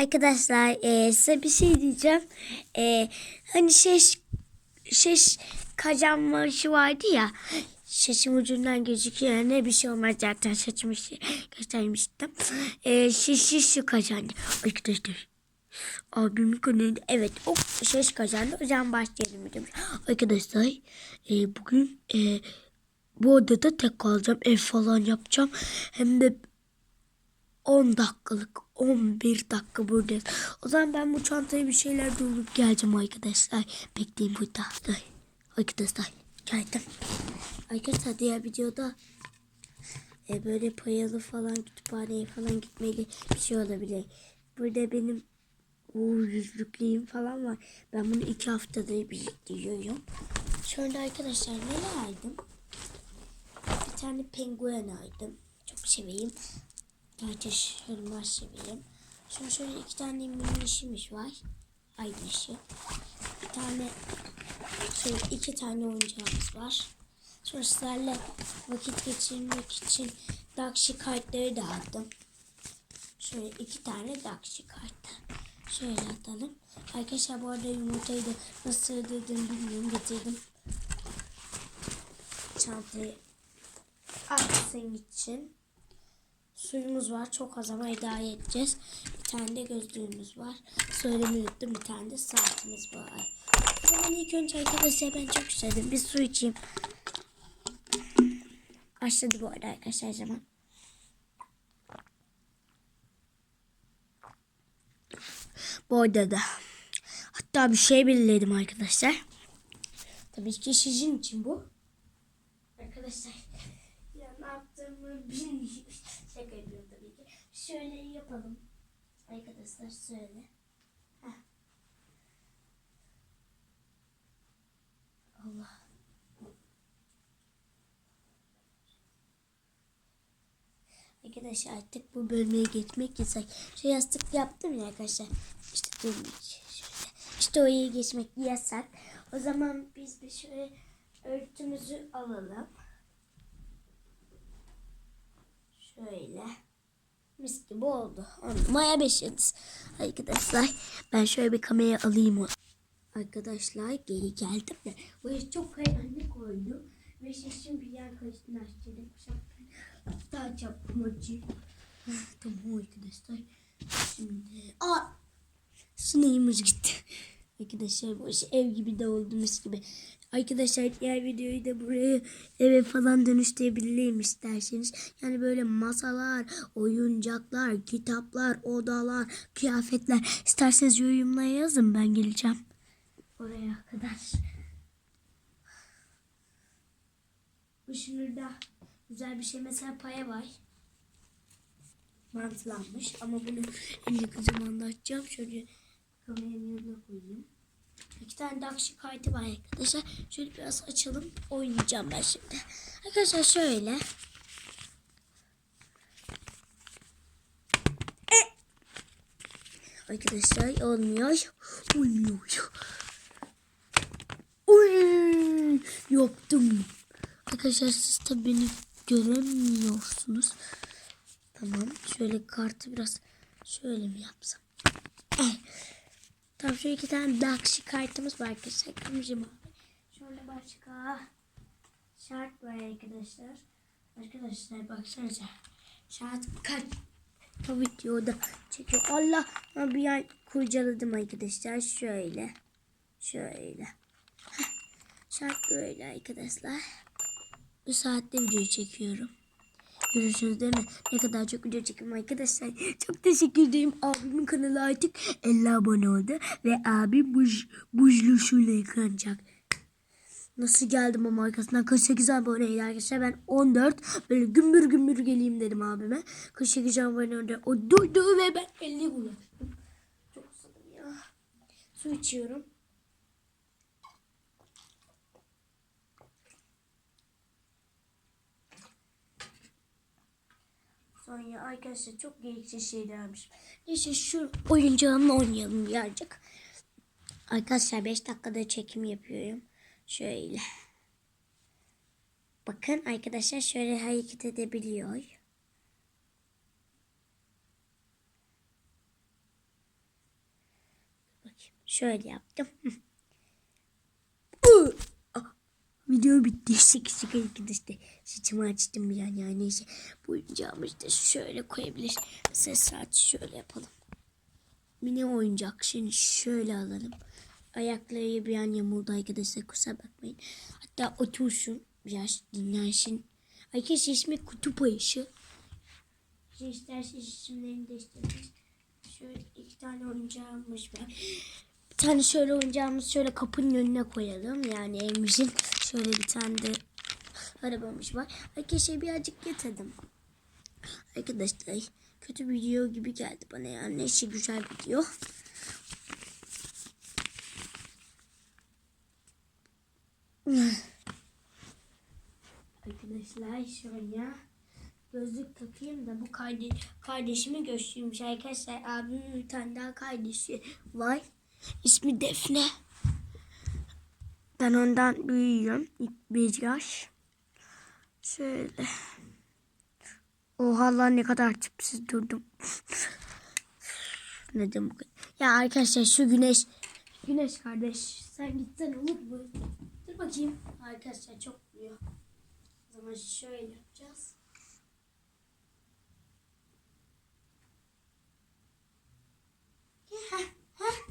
Arkadaşlar e, size bir şey diyeceğim. E, hani şeş şeş kazanması vardı ya. Şaşım ucundan gözüküyor. Ne bir şey olmaz zaten saçımı şey göstermiştim. E, şiş şiş şu kazandı. Arkadaşlar. Abimin kanalında evet o şeş kazandı. O zaman başlayalım. demiş. Arkadaşlar e, bugün e, bu odada tek kalacağım. Ev falan yapacağım. Hem de 10 dakikalık 11 dakika buradayız. O zaman ben bu çantaya bir şeyler doldurup geleceğim arkadaşlar. Bekleyin burada. Arkadaşlar geldim. Arkadaşlar diğer videoda e, böyle payalı falan kütüphaneye falan gitmeli bir şey olabilir. Burada benim uğur yüzlüklüğüm falan var. Ben bunu iki haftada biriktiriyorum. Şöyle arkadaşlar neler aldım? Bir tane penguen aldım. Çok seveyim. Tartışılmaz seveyim. Sonra şöyle iki tane mini işimiz var. Ay dışı. Bir tane şöyle iki tane oyuncağımız var. Sonra sizlerle vakit geçirmek için Dakşi kartları da aldım. Şöyle iki tane Dakşi kartı. Şöyle atalım. Arkadaşlar bu arada yumurtayı da nasıl sığdırdım bilmiyorum. Getirdim. Çantayı açsın için. Suyumuz var. Çok az ama idare edeceğiz. Bir tane de gözlüğümüz var. Söylemeyi unuttum. Bir tane de saatimiz var. Zaman ilk önce arkadaşlar ben çok istedim. Bir su içeyim. Başladı bu arada arkadaşlar zaman. Bu arada da hatta bir şey belirledim arkadaşlar. Tabii ki sizin için bu. Arkadaşlar ya ne yaptığımı bilmiyorum. Şaka yapıyorum tabii ki. Şöyle yapalım. Arkadaşlar şöyle. Heh. Allah. Arkadaşlar artık bu bölmeye geçmek yasak. Şu yastık yaptım ya arkadaşlar. İşte dönmek. Şöyle. İşte oraya geçmek yasak. O zaman biz bir şöyle örtümüzü alalım. Şöyle. Mis gibi oldu. Maya 5 yıldız. Arkadaşlar ben şöyle bir kamerayı alayım. Arkadaşlar geri geldim de. Buraya çok karanlık oldu. Ve şişim bir yer karıştığını açtırdım. Hatta çarptım acı. Tamam arkadaşlar. Şimdi. Aa! Sineğimiz gitti. Arkadaşlar bu iş ev gibi de oldu mis gibi. Arkadaşlar diğer videoyu da buraya eve falan dönüştürebilirim isterseniz. Yani böyle masalar, oyuncaklar, kitaplar, odalar, kıyafetler. İsterseniz yorumlara yazın ben geleceğim. Oraya kadar. Bu şurada güzel bir şey mesela paya var. Mantlanmış ama bunu en yakın zamanda açacağım. Şöyle kameranın yanına koyayım. İki tane dakşı kartı var arkadaşlar. Şöyle biraz açalım. Oynayacağım ben şimdi. Arkadaşlar şöyle. E! Arkadaşlar olmuyor. Olmuyor. Uy, yaptım. Arkadaşlar siz tabi beni göremiyorsunuz. Tamam. Şöyle kartı biraz şöyle mi yapsam? Eh. Tamam şu iki tane dakşı kartımız var arkadaşlar. Kırmızı mavi. Şöyle başka şart var arkadaşlar. Arkadaşlar baksanıza. Şart kaç bu videoda çekiyor. Allah bir an kurcaladım arkadaşlar. Şöyle. Şöyle. Şart böyle arkadaşlar. Bu saatte video çekiyorum. Görüyorsunuz değil mi? Ne kadar çok video çekiyorum arkadaşlar. Çok teşekkür ederim. Abimin kanalı artık 50 abone oldu. Ve abi buj, bujluşuyla yıkanacak. Nasıl geldim ama arkasından 48 aboneydi arkadaşlar. Ben 14 böyle gümbür gümbür geleyim dedim abime. 48 abone oldu. O duydu ve ben 50 ulaştım. Çok susadım ya. Su içiyorum. Sonra arkadaşlar çok gereksiz şeylermiş. Neyse şu oyuncağımla oynayalım birazcık. Arkadaşlar 5 dakikada çekim yapıyorum. Şöyle. Bakın arkadaşlar şöyle hareket edebiliyor. Şöyle yaptım. Video bitti. Şık şık arkadaşlar. Saçımı açtım yani. yani neyse. Bu oyuncağımızı da şöyle koyabilir. Mesela saat şöyle yapalım. Mini oyuncak. Şimdi şöyle alalım. Ayakları bir an yamuldu arkadaşlar. Kusura bakmayın. Hatta otursun. Biraz dinlensin. Arkadaşlar ismi kutup ayışı. İsterseniz isimlerini değiştirebiliriz. Şöyle iki tane oyuncağımız var. Tane şöyle oyuncağımız şöyle kapının önüne koyalım. Yani evimizin şöyle bir tane de arabamız var. Arkadaşlar birazcık yatırdım. Arkadaşlar kötü video gibi geldi bana yani. Neyse güzel video. Arkadaşlar şöyle gözlük takayım da bu kardeş, kardeşimi göstereyim. Arkadaşlar abimin bir tane daha kardeşi var. İsmi Defne. Ben ondan büyüğüm. Bir yaş. Şöyle. Oha lan ne kadar tipsiz durdum. Neden bu kadar? Ya arkadaşlar şu güneş. Güneş kardeş. Sen gitsen olur mu? Dur bakayım. Arkadaşlar çok büyüyor. O zaman şöyle yapacağız. Heh, heh.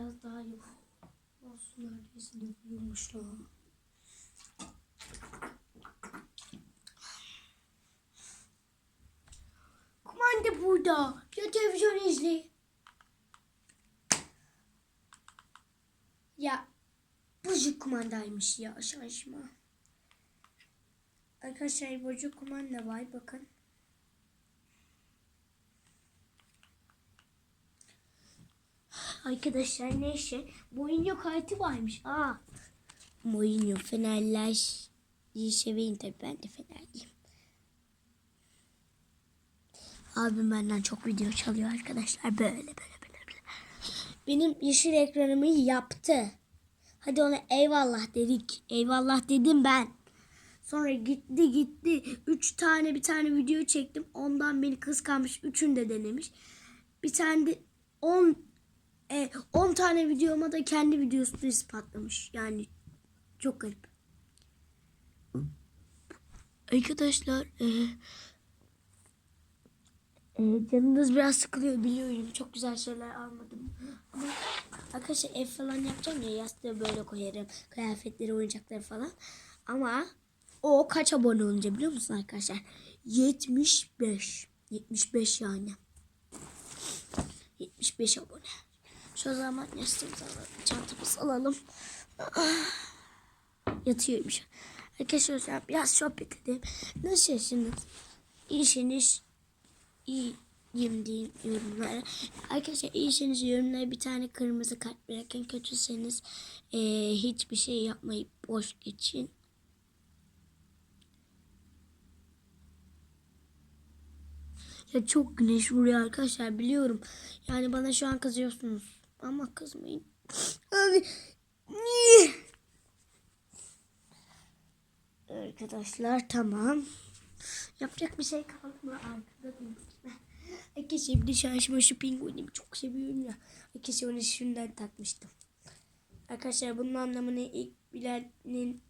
Biraz daha yok. Olsun neredeyse dökülmüş lan. Kumanda burada. Ya televizyon izle. Ya bozuk kumandaymış ya şaşma. Arkadaşlar bozuk kumanda var bakın. Arkadaşlar neyse Mourinho kartı varmış. Aa. Mourinho Fenerler seveyin tabii ben de Fenerliyim. Abim benden çok video çalıyor arkadaşlar. Böyle böyle böyle. böyle. Benim yeşil ekranımı yaptı. Hadi ona eyvallah dedik. Eyvallah dedim ben. Sonra gitti gitti. Üç tane bir tane video çektim. Ondan beni kıskanmış. Üçünü de denemiş. Bir tane de on e, 10 tane videoma da kendi videosunu ispatlamış. Yani çok garip. Arkadaşlar e, e, canınız biraz sıkılıyor biliyorum. Çok güzel şeyler almadım. Ama arkadaşlar ev falan yapacağım ya yastığı böyle koyarım. Kıyafetleri, oyuncakları falan. Ama o kaç abone olunca biliyor musun arkadaşlar? 75. 75 yani. 75 abone. Şu zaman yastığımızı alalım. Çantamızı alalım. Yatıyormuş. Arkadaşlar biraz sohbet edelim. Nasılsınız? İyisiniz. İyiyim diyeyim yorumlara. Arkadaşlar iyisiniz yorumlara bir tane kırmızı kalp bırakın. Kötüseniz ee, hiçbir şey yapmayıp boş geçin. Ya çok güneş vuruyor arkadaşlar biliyorum. Yani bana şu an kızıyorsunuz. Ama kızmayın. Abi niye? Arkadaşlar tamam. Yapacak bir şey kaldı mı? Arkada bir de şaşma şu pinguinimi çok seviyorum ya. Arkadaşlar onu şundan takmıştım. Arkadaşlar bunun anlamını ilk bilenin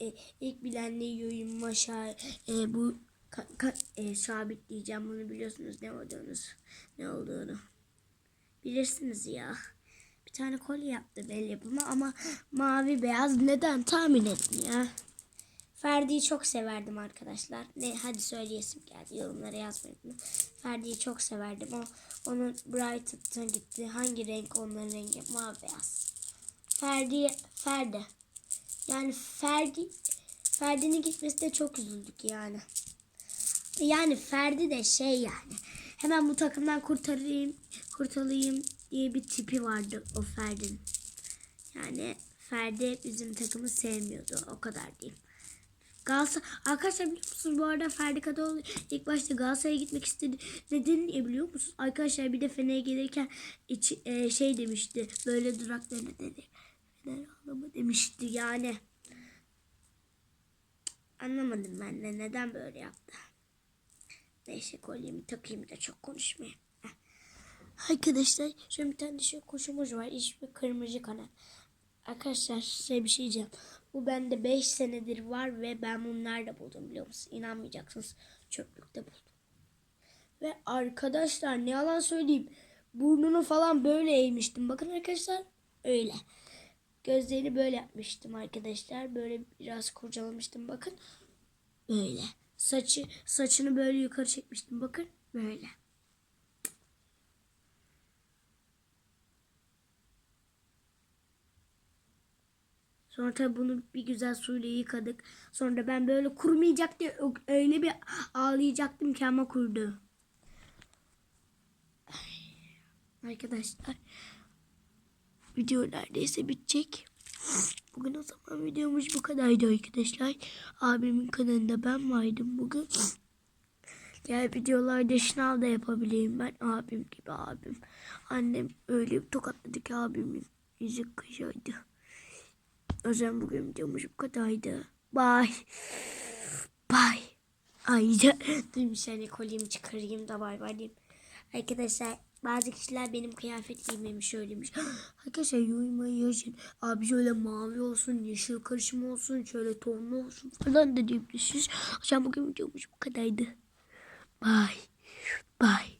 e, ilk bilenle yorum aşağı e, bu ka, ka, e, sabitleyeceğim bunu biliyorsunuz ne olduğunu ne olduğunu bilirsiniz ya bir tane kolye yaptı el yapımı ama mavi beyaz neden tahmin edin ya Ferdi'yi çok severdim arkadaşlar. Ne hadi söyleyesim geldi yorumlara yazmayın. Ferdi'yi çok severdim. O onun Brighton'a gitti. Hangi renk onların rengi? Mavi beyaz. Ferdi Ferdi. Yani Ferdi Ferdi'nin gitmesi de çok üzüldük yani. Yani Ferdi de şey yani. Hemen bu takımdan kurtarayım, kurtulayım diye bir tipi vardı o Ferdi'nin. Yani Ferdi bizim takımı sevmiyordu. O kadar diyeyim. Galatasaray arkadaşlar biliyor musunuz bu arada Ferdi Kadıoğlu ilk başta Galatasaray'a gitmek istedi. Neden niye biliyor musunuz? Arkadaşlar bir de Fener'e gelirken iç, e, şey demişti. Böyle duraklarına dedi. Fener ağlama demişti yani. Anlamadım ben de neden böyle yaptı. Neyse kolyemi takayım da çok konuşmayayım. Arkadaşlar şöyle bir tane şu kuşumuz var. İsmi Kırmızı Kanat. Arkadaşlar size bir şey diyeceğim. Bu bende 5 senedir var ve ben bunları da buldum biliyor musunuz? İnanmayacaksınız. Çöplükte buldum. Ve arkadaşlar ne yalan söyleyeyim. Burnunu falan böyle eğmiştim. Bakın arkadaşlar öyle. Gözlerini böyle yapmıştım arkadaşlar. Böyle biraz kurcalamıştım bakın. Böyle. Saçı saçını böyle yukarı çekmiştim bakın. Böyle. Sonra tabii bunu bir güzel suyla yıkadık. Sonra da ben böyle kurumayacak diye öyle bir ağlayacaktım ki ama kurdu. Ay, Arkadaşlar video neredeyse bitecek. Bugün o zaman videomuz bu kadardı arkadaşlar. Abimin kanalında ben vardım bugün. Diğer videolarda şınav da yapabileyim ben abim gibi abim. Annem öyle bir tokatladı ki abimin yüzü kışıydı. O zaman bugün videomuz bu kadardı. Bye. Bye. Ayrıca bir saniye kolyemi çıkarayım da bay bay diyeyim. Arkadaşlar bazı kişiler benim kıyafet giymemi söylemiş. Arkadaşlar yorumları yazın. Abi şöyle mavi olsun, yeşil karışımı olsun, şöyle tonlu olsun falan da diyebilirsiniz. Zaman bugün videomuz bu kadardı. Bye. Bye.